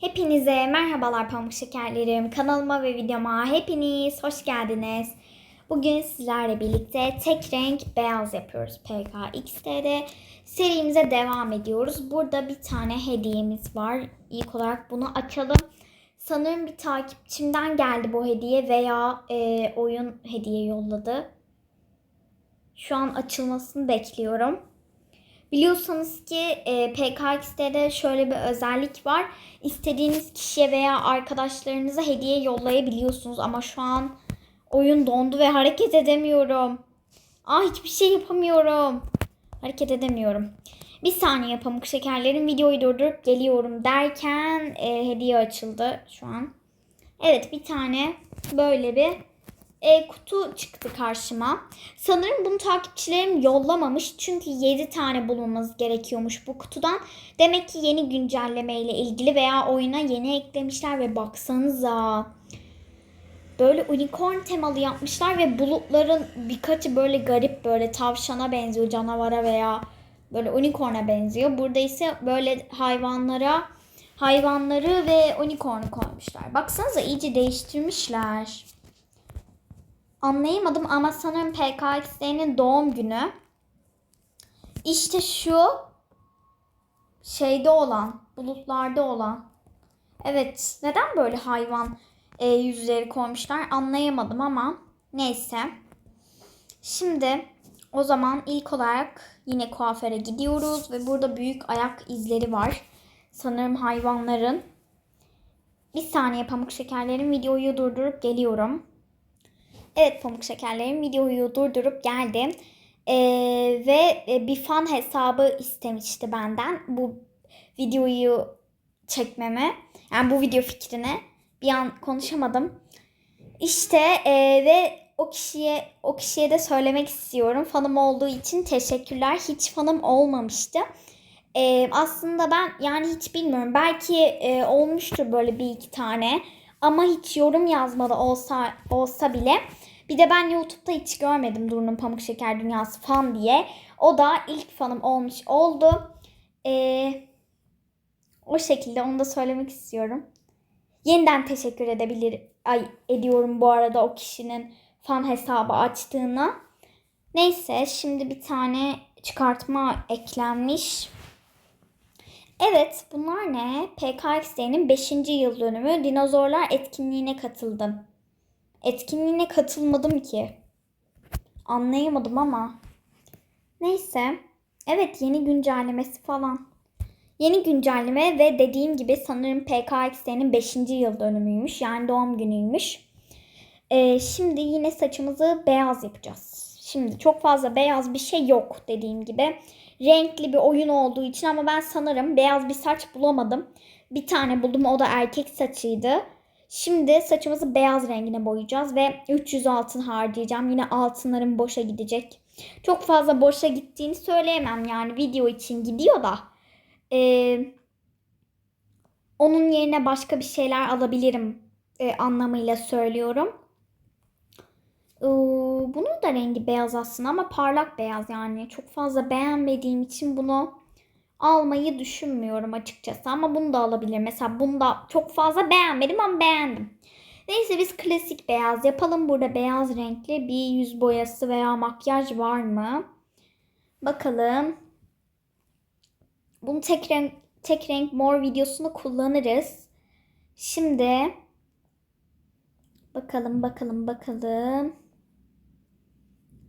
Hepinize merhabalar pamuk şekerlerim. Kanalıma ve videoma hepiniz hoş geldiniz. Bugün sizlerle birlikte tek renk beyaz yapıyoruz PKX'de. Serimize devam ediyoruz. Burada bir tane hediyemiz var. İlk olarak bunu açalım. Sanırım bir takipçimden geldi bu hediye veya e, oyun hediye yolladı. Şu an açılmasını bekliyorum. Biliyorsanız ki e, PKX'de de şöyle bir özellik var. İstediğiniz kişiye veya arkadaşlarınıza hediye yollayabiliyorsunuz ama şu an oyun dondu ve hareket edemiyorum. Ah hiçbir şey yapamıyorum. Hareket edemiyorum. Bir saniye pamuk şekerlerin videoyu durdurup geliyorum derken e, hediye açıldı şu an. Evet bir tane böyle bir e, kutu çıktı karşıma. Sanırım bunu takipçilerim yollamamış. Çünkü 7 tane bulmamız gerekiyormuş bu kutudan. Demek ki yeni güncelleme ile ilgili veya oyuna yeni eklemişler ve baksanıza. Böyle unicorn temalı yapmışlar ve bulutların birkaçı böyle garip böyle tavşana benziyor, canavara veya böyle unicorn'a benziyor. Burada ise böyle hayvanlara hayvanları ve unicorn'u koymuşlar. Baksanıza iyice değiştirmişler. Anlayamadım ama sanırım PKXD'nin doğum günü. İşte şu şeyde olan, bulutlarda olan. Evet, neden böyle hayvan e, yüzleri koymuşlar anlayamadım ama neyse. Şimdi o zaman ilk olarak yine kuaföre gidiyoruz ve burada büyük ayak izleri var. Sanırım hayvanların. Bir saniye pamuk şekerlerin videoyu durdurup geliyorum. Evet pamuk şekerlerim videoyu durdurup geldim. Ee, ve e, bir fan hesabı istemişti benden bu videoyu çekmeme. Yani bu video fikrini bir an konuşamadım. İşte e, ve o kişiye o kişiye de söylemek istiyorum. Fanım olduğu için teşekkürler. Hiç fanım olmamıştı. E, aslında ben yani hiç bilmiyorum. Belki e, olmuştur böyle bir iki tane. Ama hiç yorum yazmadı olsa olsa bile. Bir de ben YouTube'da hiç görmedim Duru'nun Pamuk Şeker Dünyası fan diye. O da ilk fanım olmuş oldu. Ee, o şekilde onu da söylemek istiyorum. Yeniden teşekkür edebilir ay ediyorum bu arada o kişinin fan hesabı açtığına. Neyse şimdi bir tane çıkartma eklenmiş. Evet bunlar ne? PKXD'nin 5. yıl dönümü dinozorlar etkinliğine katıldım. Etkinliğine katılmadım ki. Anlayamadım ama. Neyse. Evet yeni güncellemesi falan. Yeni güncelleme ve dediğim gibi sanırım PKXD'nin 5. yıl dönümüymüş. Yani doğum günüymüş. Ee, şimdi yine saçımızı beyaz yapacağız. Şimdi çok fazla beyaz bir şey yok dediğim gibi. Renkli bir oyun olduğu için ama ben sanırım beyaz bir saç bulamadım. Bir tane buldum o da erkek saçıydı. Şimdi saçımızı beyaz rengine boyayacağız ve 300 altın harcayacağım. Yine altınlarım boşa gidecek. Çok fazla boşa gittiğini söyleyemem yani video için gidiyor da. Ee, onun yerine başka bir şeyler alabilirim e, anlamıyla söylüyorum. Ee, bunun da rengi beyaz aslında ama parlak beyaz yani. Çok fazla beğenmediğim için bunu almayı düşünmüyorum açıkçası. Ama bunu da alabilirim. Mesela bunu da çok fazla beğenmedim ama beğendim. Neyse biz klasik beyaz yapalım. Burada beyaz renkli bir yüz boyası veya makyaj var mı? Bakalım. Bunu tek renk, tek renk mor videosunu kullanırız. Şimdi bakalım bakalım bakalım.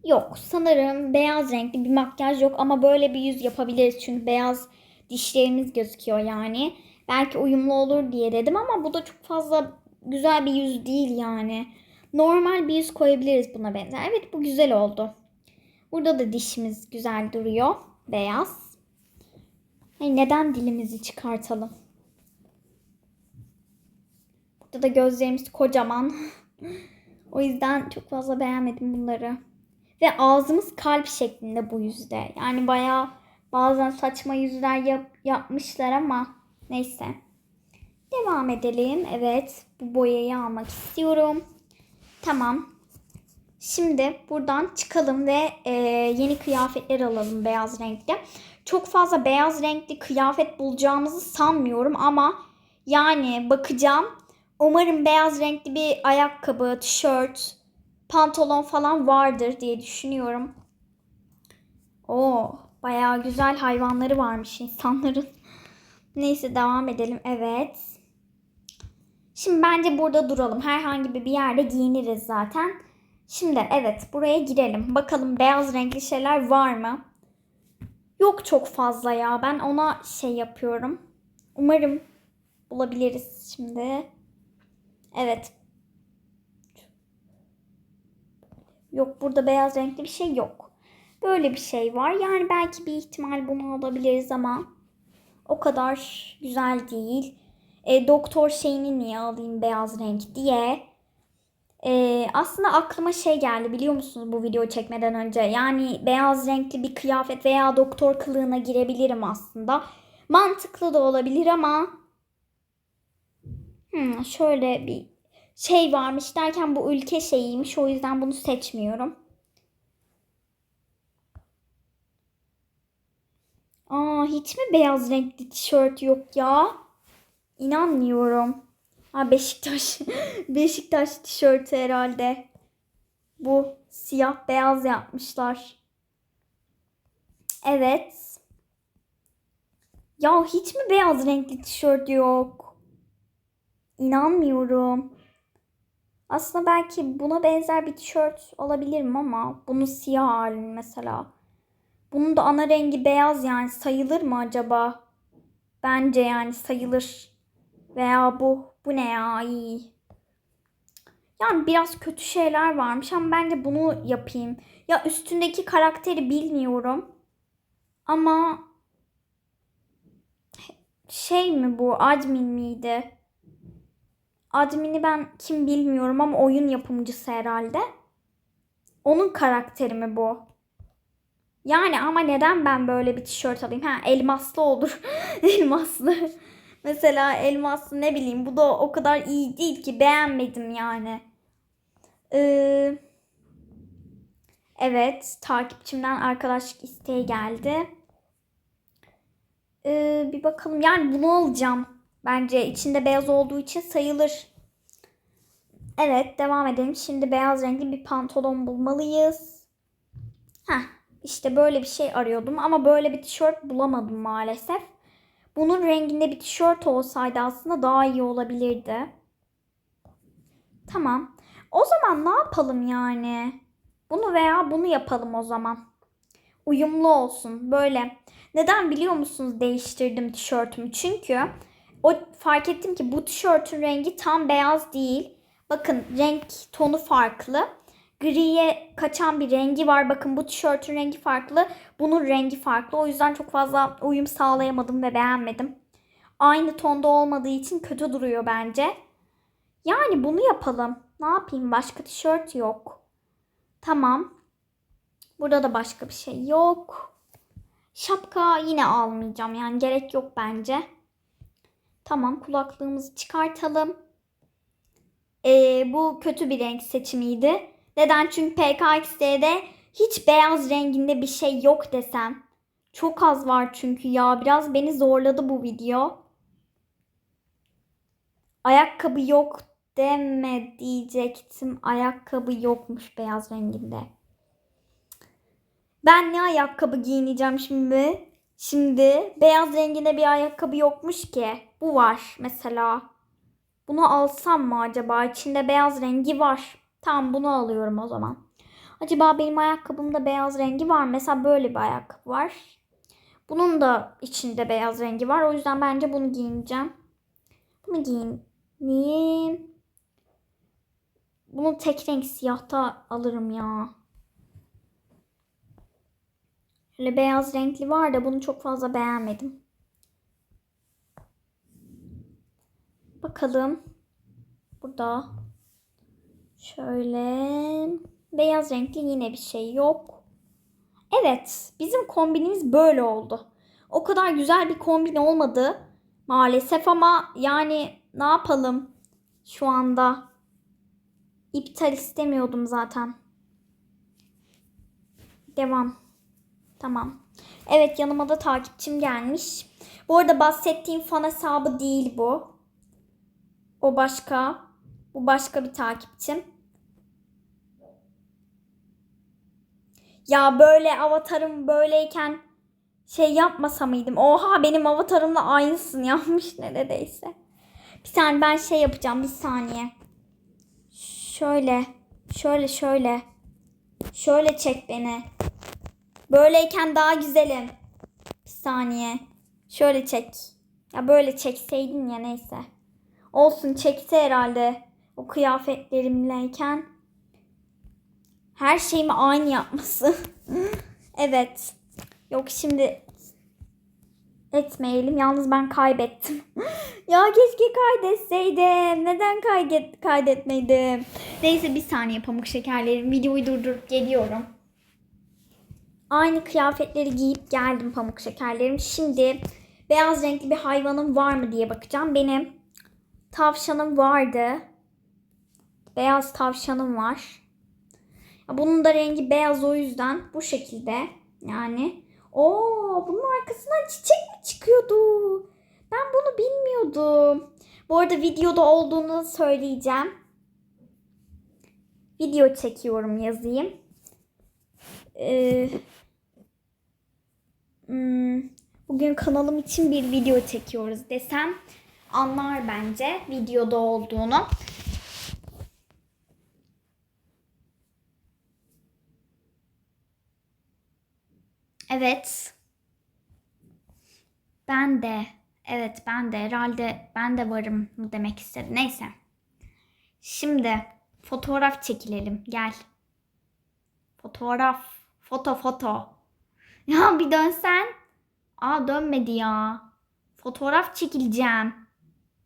Yok sanırım beyaz renkli bir makyaj yok ama böyle bir yüz yapabiliriz. Çünkü beyaz dişlerimiz gözüküyor yani. Belki uyumlu olur diye dedim ama bu da çok fazla güzel bir yüz değil yani. Normal bir yüz koyabiliriz buna benzer. Evet bu güzel oldu. Burada da dişimiz güzel duruyor. Beyaz. Hey, neden dilimizi çıkartalım? Burada da gözlerimiz kocaman. o yüzden çok fazla beğenmedim bunları. Ve ağzımız kalp şeklinde bu yüzde. Yani bayağı bazen saçma yüzler yap, yapmışlar ama neyse. Devam edelim. Evet bu boyayı almak istiyorum. Tamam. Şimdi buradan çıkalım ve e, yeni kıyafetler alalım beyaz renkli. Çok fazla beyaz renkli kıyafet bulacağımızı sanmıyorum ama Yani bakacağım. Umarım beyaz renkli bir ayakkabı, tişört, pantolon falan vardır diye düşünüyorum. Oo, bayağı güzel hayvanları varmış insanların. Neyse devam edelim. Evet. Şimdi bence burada duralım. Herhangi bir yerde giyiniriz zaten. Şimdi evet buraya girelim. Bakalım beyaz renkli şeyler var mı? Yok çok fazla ya. Ben ona şey yapıyorum. Umarım bulabiliriz şimdi. Evet. Yok burada beyaz renkli bir şey yok. Böyle bir şey var. Yani belki bir ihtimal bunu alabiliriz ama o kadar güzel değil. E, doktor şeyini niye alayım beyaz renk diye. E, aslında aklıma şey geldi biliyor musunuz bu video çekmeden önce. Yani beyaz renkli bir kıyafet veya doktor kılığına girebilirim aslında. Mantıklı da olabilir ama hmm, şöyle bir şey varmış derken bu ülke şeyiymiş. O yüzden bunu seçmiyorum. Aa hiç mi beyaz renkli tişört yok ya? İnanmıyorum. Ha Beşiktaş. Beşiktaş tişörtü herhalde. Bu siyah beyaz yapmışlar. Evet. Ya hiç mi beyaz renkli tişört yok? İnanmıyorum. Aslında belki buna benzer bir tişört alabilirim ama bunun siyah halini mesela. Bunun da ana rengi beyaz yani sayılır mı acaba? Bence yani sayılır. Veya bu bu ne ya? İyi. Yani biraz kötü şeyler varmış ama bence bunu yapayım. Ya üstündeki karakteri bilmiyorum. Ama şey mi bu? Admin miydi? Admin'i ben kim bilmiyorum ama oyun yapımcısı herhalde. Onun karakteri mi bu? Yani ama neden ben böyle bir tişört alayım? Ha elmaslı olur. elmaslı. Mesela elmaslı ne bileyim bu da o kadar iyi değil ki beğenmedim yani. Ee, evet takipçimden arkadaşlık isteği geldi. Ee, bir bakalım yani bunu alacağım. Bence içinde beyaz olduğu için sayılır. Evet devam edelim. Şimdi beyaz renkli bir pantolon bulmalıyız. Heh, işte böyle bir şey arıyordum ama böyle bir tişört bulamadım maalesef. Bunun renginde bir tişört olsaydı aslında daha iyi olabilirdi. Tamam. O zaman ne yapalım yani? Bunu veya bunu yapalım o zaman. Uyumlu olsun. Böyle. Neden biliyor musunuz değiştirdim tişörtümü? Çünkü o fark ettim ki bu tişörtün rengi tam beyaz değil. Bakın renk tonu farklı. Griye kaçan bir rengi var. Bakın bu tişörtün rengi farklı. Bunun rengi farklı. O yüzden çok fazla uyum sağlayamadım ve beğenmedim. Aynı tonda olmadığı için kötü duruyor bence. Yani bunu yapalım. Ne yapayım? Başka tişört yok. Tamam. Burada da başka bir şey yok. Şapka yine almayacağım. Yani gerek yok bence. Tamam kulaklığımızı çıkartalım. Ee, bu kötü bir renk seçimiydi. Neden? Çünkü PKX'de hiç beyaz renginde bir şey yok desem. Çok az var çünkü ya. Biraz beni zorladı bu video. Ayakkabı yok deme diyecektim. Ayakkabı yokmuş beyaz renginde. Ben ne ayakkabı giyineceğim şimdi? Şimdi beyaz renginde bir ayakkabı yokmuş ki. Bu var mesela. Bunu alsam mı acaba? İçinde beyaz rengi var. Tamam bunu alıyorum o zaman. Acaba benim ayakkabımda beyaz rengi var. Mesela böyle bir ayakkabı var. Bunun da içinde beyaz rengi var. O yüzden bence bunu giyineceğim. Bunu giyineyim. Bunu tek renk siyahta alırım ya. Şöyle beyaz renkli var da bunu çok fazla beğenmedim. Bakalım. Burada şöyle beyaz renkli yine bir şey yok. Evet, bizim kombinimiz böyle oldu. O kadar güzel bir kombin olmadı maalesef ama yani ne yapalım şu anda? İptal istemiyordum zaten. Devam. Tamam. Evet yanıma da takipçim gelmiş. Bu arada bahsettiğim fan hesabı değil bu. O başka. Bu başka bir takipçim. Ya böyle avatarım böyleyken şey yapmasa mıydım? Oha benim avatarımla aynısını yapmış neredeyse. Bir saniye ben şey yapacağım bir saniye. Şöyle. Şöyle şöyle. Şöyle çek beni. Böyleyken daha güzelim. Bir saniye. Şöyle çek. Ya böyle çekseydin ya neyse. Olsun çekti herhalde. O kıyafetlerimleyken. Her şeyimi aynı yapması. evet. Yok şimdi etmeyelim. Yalnız ben kaybettim. ya keşke kaydetseydim. Neden kaydet kaydetmedim? Neyse bir saniye pamuk şekerlerim. Videoyu durdurup geliyorum. Aynı kıyafetleri giyip geldim pamuk şekerlerim. Şimdi beyaz renkli bir hayvanım var mı diye bakacağım. Benim tavşanım vardı. Beyaz tavşanım var. Bunun da rengi beyaz o yüzden bu şekilde. Yani Oo, bunun arkasından çiçek mi çıkıyordu? Ben bunu bilmiyordum. Bu arada videoda olduğunu söyleyeceğim. Video çekiyorum yazayım. Hmm, bugün kanalım için bir video çekiyoruz desem anlar bence videoda olduğunu. Evet. Ben de. Evet ben de. Herhalde ben de varım mı demek istedi. Neyse. Şimdi fotoğraf çekilelim. Gel. Fotoğraf. Foto foto. Ya bir dönsen. Aa dönmedi ya. Fotoğraf çekileceğim.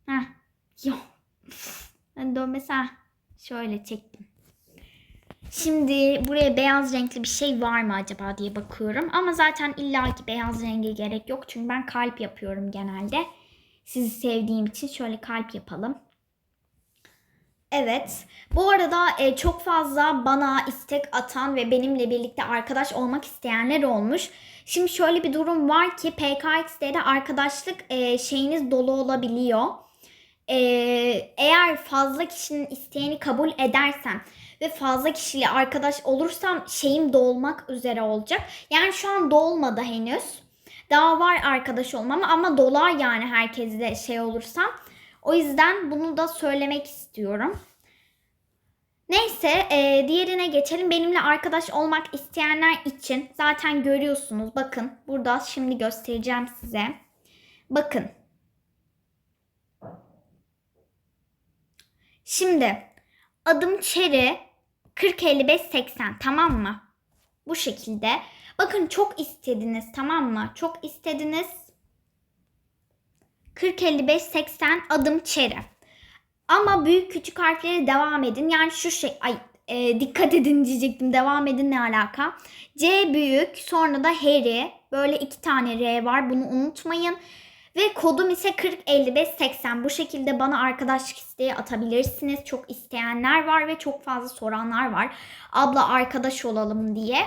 Heh. Yok. Ben dönmesen. Şöyle çektim. Şimdi buraya beyaz renkli bir şey var mı acaba diye bakıyorum. Ama zaten illaki beyaz renge gerek yok. Çünkü ben kalp yapıyorum genelde. Sizi sevdiğim için şöyle kalp yapalım. Evet. Bu arada e, çok fazla bana istek atan ve benimle birlikte arkadaş olmak isteyenler olmuş. Şimdi şöyle bir durum var ki PKX'de arkadaşlık e, şeyiniz dolu olabiliyor. E, eğer fazla kişinin isteğini kabul edersem ve fazla kişiyle arkadaş olursam şeyim dolmak üzere olacak. Yani şu an dolmadı henüz. Daha var arkadaş olmam ama dolar yani herkesle şey olursam. O yüzden bunu da söylemek istiyorum. Neyse e, diğerine geçelim. Benimle arkadaş olmak isteyenler için zaten görüyorsunuz. Bakın burada şimdi göstereceğim size. Bakın. Şimdi adım Çeri 40 55 80 tamam mı? Bu şekilde. Bakın çok istediniz tamam mı? Çok istediniz. 40 55 80 adım Çeri. Ama büyük küçük harflere devam edin. Yani şu şey ay e, dikkat edin diyecektim. Devam edin ne alaka? C büyük sonra da Harry. Böyle iki tane R var. Bunu unutmayın. Ve kodum ise 405580. Bu şekilde bana arkadaşlık isteği atabilirsiniz. Çok isteyenler var ve çok fazla soranlar var. Abla arkadaş olalım diye.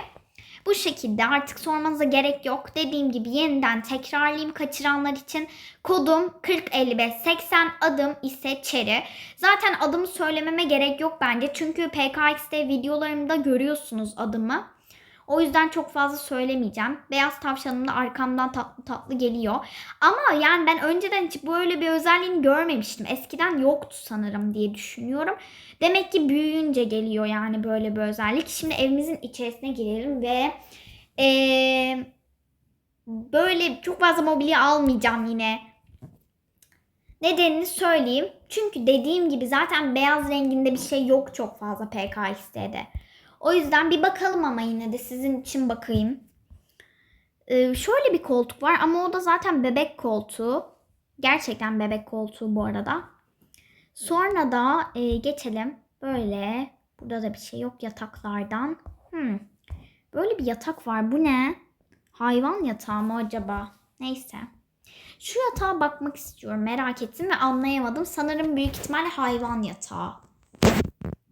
Bu şekilde artık sormanıza gerek yok. Dediğim gibi yeniden tekrarlayayım kaçıranlar için. Kodum 405580 adım ise Çeri. Zaten adımı söylememe gerek yok bence. Çünkü PKX'de videolarımda görüyorsunuz adımı. O yüzden çok fazla söylemeyeceğim. Beyaz tavşanım da arkamdan tatlı tatlı geliyor. Ama yani ben önceden hiç böyle bir özelliğini görmemiştim. Eskiden yoktu sanırım diye düşünüyorum. Demek ki büyüyünce geliyor yani böyle bir özellik. Şimdi evimizin içerisine girelim ve ee, böyle çok fazla mobilya almayacağım yine. Nedenini söyleyeyim. Çünkü dediğim gibi zaten beyaz renginde bir şey yok çok fazla PKX'de. O yüzden bir bakalım ama yine de sizin için bakayım. Ee, şöyle bir koltuk var ama o da zaten bebek koltuğu. Gerçekten bebek koltuğu bu arada. Sonra da e, geçelim. Böyle. Burada da bir şey yok yataklardan. Hmm. Böyle bir yatak var. Bu ne? Hayvan yatağı mı acaba? Neyse. Şu yatağa bakmak istiyorum. Merak ettim ve anlayamadım. Sanırım büyük ihtimalle hayvan yatağı.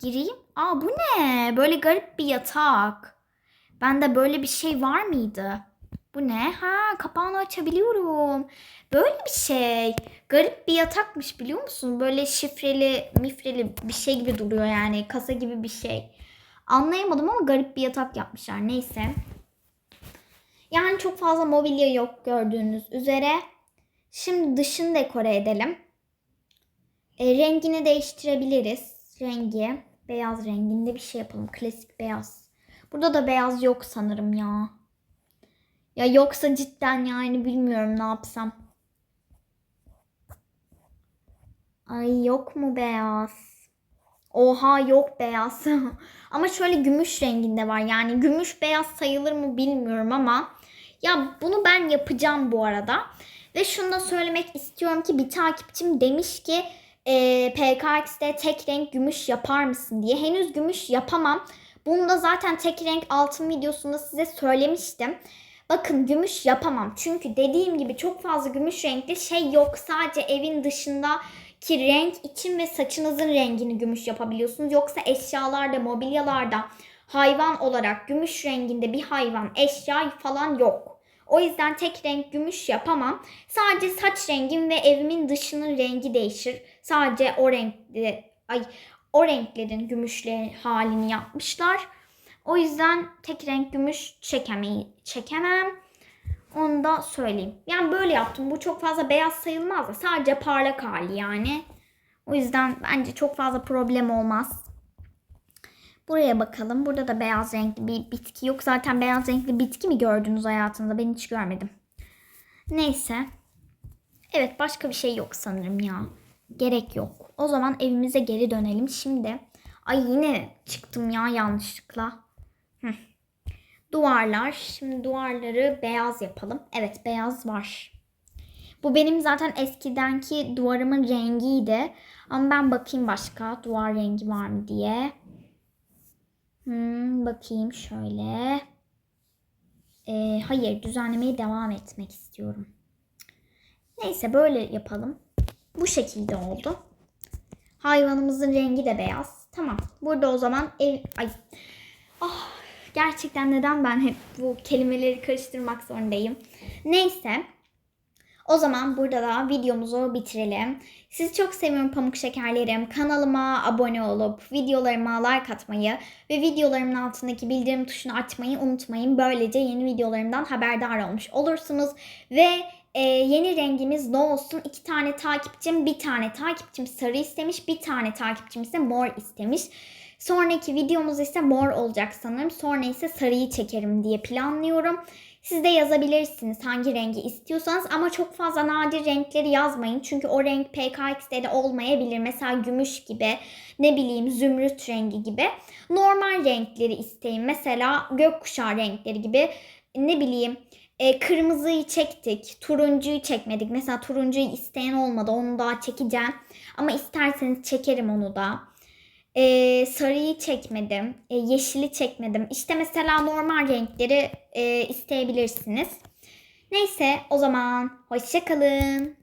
Gireyim. Aa bu ne? Böyle garip bir yatak. Bende böyle bir şey var mıydı? Bu ne? Ha kapağını açabiliyorum. Böyle bir şey. Garip bir yatakmış biliyor musun? Böyle şifreli mifreli bir şey gibi duruyor yani. Kasa gibi bir şey. Anlayamadım ama garip bir yatak yapmışlar. Neyse. Yani çok fazla mobilya yok gördüğünüz üzere. Şimdi dışını dekore edelim. E, rengini değiştirebiliriz. Rengi. Beyaz renginde bir şey yapalım. Klasik beyaz. Burada da beyaz yok sanırım ya. Ya yoksa cidden yani bilmiyorum ne yapsam. Ay yok mu beyaz? Oha yok beyaz. ama şöyle gümüş renginde var. Yani gümüş beyaz sayılır mı bilmiyorum ama ya bunu ben yapacağım bu arada. Ve şunu da söylemek istiyorum ki bir takipçim demiş ki e, PKX'de tek renk gümüş yapar mısın diye. Henüz gümüş yapamam. Bunu da zaten tek renk altın videosunda size söylemiştim. Bakın gümüş yapamam. Çünkü dediğim gibi çok fazla gümüş renkli şey yok. Sadece evin dışındaki renk için ve saçınızın rengini gümüş yapabiliyorsunuz. Yoksa eşyalarda, mobilyalarda hayvan olarak gümüş renginde bir hayvan, eşya falan yok. O yüzden tek renk gümüş yapamam. Sadece saç rengim ve evimin dışının rengi değişir. Sadece o renkli, ay o renklerin gümüşle halini yapmışlar. O yüzden tek renk gümüş çekemeyi çekemem. Onu da söyleyeyim. Yani böyle yaptım. Bu çok fazla beyaz sayılmaz da sadece parlak hali yani. O yüzden bence çok fazla problem olmaz. Buraya bakalım. Burada da beyaz renkli bir bitki yok. Zaten beyaz renkli bitki mi gördünüz hayatınızda? Ben hiç görmedim. Neyse. Evet başka bir şey yok sanırım ya. Gerek yok. O zaman evimize geri dönelim şimdi. Ay yine çıktım ya yanlışlıkla. Hı. Duvarlar. Şimdi duvarları beyaz yapalım. Evet beyaz var. Bu benim zaten eskidenki duvarımın rengiydi. Ama ben bakayım başka duvar rengi var mı diye. Hmm, bakayım şöyle. Ee, hayır düzenlemeye devam etmek istiyorum. Neyse böyle yapalım. Bu şekilde oldu. Hayvanımızın rengi de beyaz. Tamam. Burada o zaman ev... Ay. Ah, gerçekten neden ben hep bu kelimeleri karıştırmak zorundayım. Neyse. O zaman burada da videomuzu bitirelim. Sizi çok seviyorum pamuk şekerlerim. Kanalıma abone olup videolarıma like atmayı ve videolarımın altındaki bildirim tuşunu açmayı unutmayın. Böylece yeni videolarımdan haberdar olmuş olursunuz. Ve e, yeni rengimiz ne olsun? İki tane takipçim, bir tane takipçim sarı istemiş, bir tane takipçim ise mor istemiş. Sonraki videomuz ise mor olacak sanırım. Sonra ise sarıyı çekerim diye planlıyorum. Siz de yazabilirsiniz hangi rengi istiyorsanız ama çok fazla nadir renkleri yazmayın. Çünkü o renk PKX'de de olmayabilir. Mesela gümüş gibi, ne bileyim zümrüt rengi gibi. Normal renkleri isteyin. Mesela gökkuşağı renkleri gibi, ne bileyim e, kırmızıyı çektik, turuncuyu çekmedik. Mesela turuncuyu isteyen olmadı, onu daha çekeceğim. Ama isterseniz çekerim onu da. E, sarıyı çekmedim, e, yeşili çekmedim. İşte mesela normal renkleri e, isteyebilirsiniz. Neyse o zaman hoşçakalın.